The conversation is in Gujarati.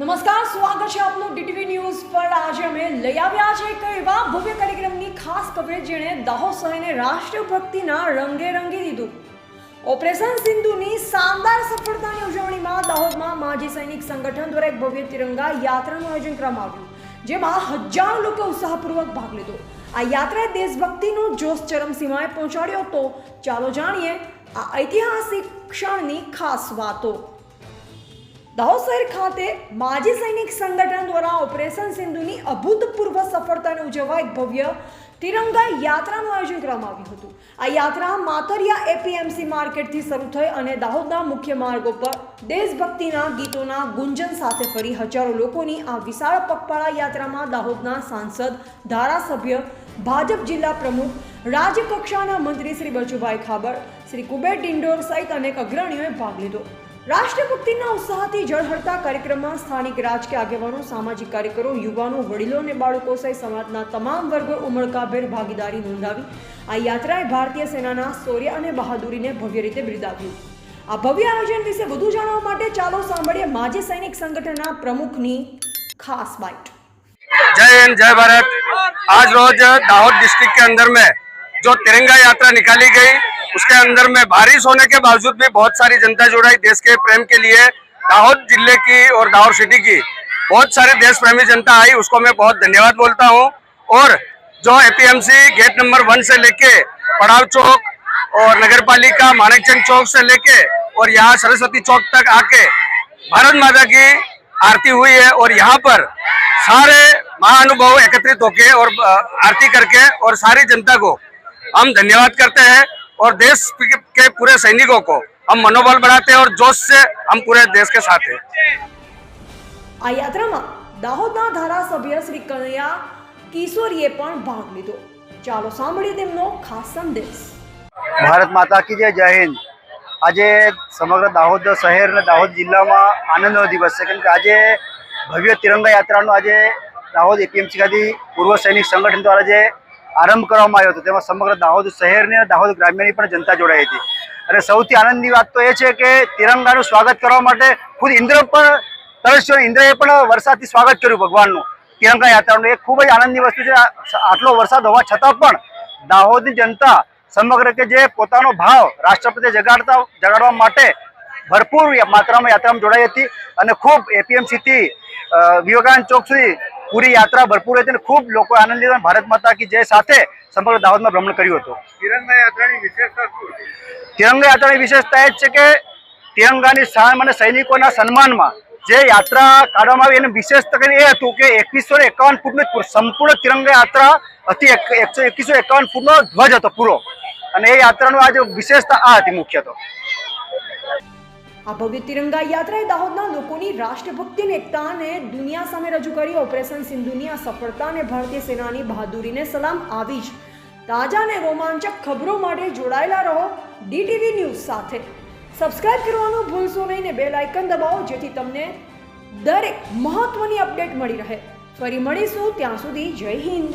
નમસ્કાર, સ્વાગત છે આપનું ડીટીવી ન્યૂઝ પર. આજે અમે લઈ આવ્યા છે એક એવા ભવ્ય કાર્યક્રમની ખાસ કવરેજ જેણે દાહોદ શહેરને રાષ્ટ્રભક્તિના રંગે રંગી દીધું. ઓપરેશન સિંધુની શાનદાર સફળતાની ઉજવણીમાં દાહોદમાં માજી સૈનિક સંગઠન દ્વારા એક ભવ્ય તિરંગા યાત્રાનું આયોજન કરવામાં આવ્યું, જેમાં હજારો લોકો ઉત્સાહપૂર્વક ભાગ લીધો. આ યાત્રાએ દેશભક્તિનો જોશ ચરમસીમાએ પહોંચાડ્યો તો ચાલો જાણીએ આ ઐતિહાસિક ક્ષણની ખાસ વાતો. દાહોદ શહેર ખાતે માજી સૈનિક સંગઠન દ્વારા ઓપરેશન સિંધુની અભૂતપૂર્વ સફળતાને ઉજવવા એક ભવ્ય તિરંગા યાત્રાનું આયોજન કરવામાં આવ્યું હતું. આ યાત્રા માતરિયા એપીએમસી માર્કેટથી શરૂ થઈ અને દાહોદના મુખ્ય માર્ગો પર દેશભક્તિના ગીતોના ગુંજન સાથે ફરી હજારો લોકોની આ વિશાળ પગપાળા યાત્રામાં દાહોદના સાંસદ, ધારાસભ્ય, ભાજપ જિલ્લા પ્રમુખ, રાજ્યકક્ષાના મંત્રી શ્રી બચુભાઈ ખાબર શ્રી કુબેર ડિંડોર સહિત અનેક અગ્રણીઓએ ભાગ લીધો. રાષ્ટ્રભક્તિના ઉત્સાહથી જળહળતા કાર્યક્રમમાં સ્થાનિક રાજકીય આગેવાનો, સામાજિક કાર્યકરો, યુવાનો, વડીલો અને બાળકો સહિત સમાજના તમામ વર્ગો ઉમળકાભેર ભાગીદારી નોંધાવી આ યાત્રાએ ભારતીય સેનાના શૌર્ય અને બહાદુરીને ભવ્ય રીતે બિરદાવ્યું. આ ભવ્ય આયોજન વિશે વધુ જાણવા માટે ચાલો સાંભળીએ માજી સૈનિક સંગઠનના પ્રમુખની ખાસ બાઇટ. જય હિન્દ, જય ભારત. આજ રોજ દાહોદ ડિસ્ટ્રિક્ટ કે અંદર મેં જો તિરંગા યાત્રા નિકાલી ગઈ उसके अंदर में बारिश होने के बावजूद भी बहुत सारी जनता जुड़ाई देश के प्रेम के लिए दाहोद ज़िले की और दाहोद सिटी की। बहुत सारे देश प्रेमी जनता आई, उसको मैं बहुत धन्यवाद बोलता हूँ। और जो एपीएमसी गेट नंबर वन से लेके पड़ाव चौक और नगर पालिका माणिकचंद चौक से लेके और यहाँ सरस्वती चौक तक आके भारत माता की आरती हुई है और यहाँ पर सारे महाअनुभव एकत्रित होके और आरती करके और सारी जनता को हम धन्यवाद करते हैं। और देश के पूरे सैनिकों को हम मनोबल बढ़ाते हैं और जोश से हम पूरे देश के साथ हैं આ યાત્રામાં દાહોદના ધારાસભ્ય શ્રી કનૈયા કિશોરીએ પણ ભાગ લીધો ચાલો સાંભળીએ તેમનો ખાસ સંદેશ ભારત માતા કી જય જય હિન્દ આજે સમગ્ર દાહોદ શહેર અને દાહોદ જિલ્લામાં આનંદનો દિવસ છે કેમ કે આજે ભવ્ય તિરંગા યાત્રાનો આજે દાહોદ એપીએમસી ખાતે પૂર્વ સૈનિક સંગઠન દ્વારા જે આરંભ કરવામાં આવ્યો હતો. તેમાં સમગ્ર દાહોદ શહેરની અને દાહોદ ગ્રામ્યની પણ જનતા જોડાઈ હતી. અને સૌથી આનંદની વાત તો એ છે કે તિરંગાનું સ્વાગત કરવા માટે ખુદ ઇન્દ્ર પણ, તરસ્યો ઇન્દ્રએ પણ વરસાદથી સ્વાગત કર્યું ભગવાનનું. તિરંગા યાત્રાનું એ ખૂબ જ આનંદની વસ્તુ છે. આટલો વરસાદ હોવા છતાં પણ દાહોદની જનતા સમગ્ર કે જે પોતાનો ભાવ રાષ્ટ્રપતિ જગાડતા, જગાડવા માટે ભરપૂર માત્રામાં યાત્રામાં જોડાઈ હતી. અને ખૂબ એપીએમસીથી વિવેકાનંદ ચોક સુધી પૂરી યાત્રા ભરપૂર હતી અને ખૂબ લોકો આનંદ લીધો ભારત માતા કી જય સાથે સમગ્ર દાહોદમાં ભ્રમણ કર્યું હતું. તિરંગા યાત્રાની વિશેષતા તિરંગા યાત્રાની વિશેષતા એ છે કે તિરંગાની શાન અને સૈનિકોના સન્માનમાં જે યાત્રા કાઢવામાં આવી એનું વિશેષતા તકલીફ એ હતું કે એકવીસો ને એકાવન ફૂટનો સંપૂર્ણ તિરંગા યાત્રા હતી. એકસો એકવીસો એકાવન ફૂટનો ધ્વજ હતો પૂરો. અને એ યાત્રાનું આજે વિશેષતા આ હતી મુખ્ય તો આ ભવ્ય તિરંગા યાત્રાએ દાહોદના લોકોની રાષ્ટ્રભક્તિ એકતાને દુનિયા સામે રજૂ કરી. ઓપરેશન સિંધુની આ સફળતા અને ભારતીય સેનાની બહાદુરીને સલામ. આવી જ તાજા અને રોમાંચક ખબરો માટે જોડાયેલા રહો ડીટીવી ન્યૂઝ સાથે. સબસ્ક્રાઇબ કરવાનું ભૂલશો નહીં ને બેલ આઇકન દબાવો, જેથી તમને દરેક મહત્વની અપડેટ મળી રહે. ફરી મળીશું ત્યાં સુધી જય હિન્દ.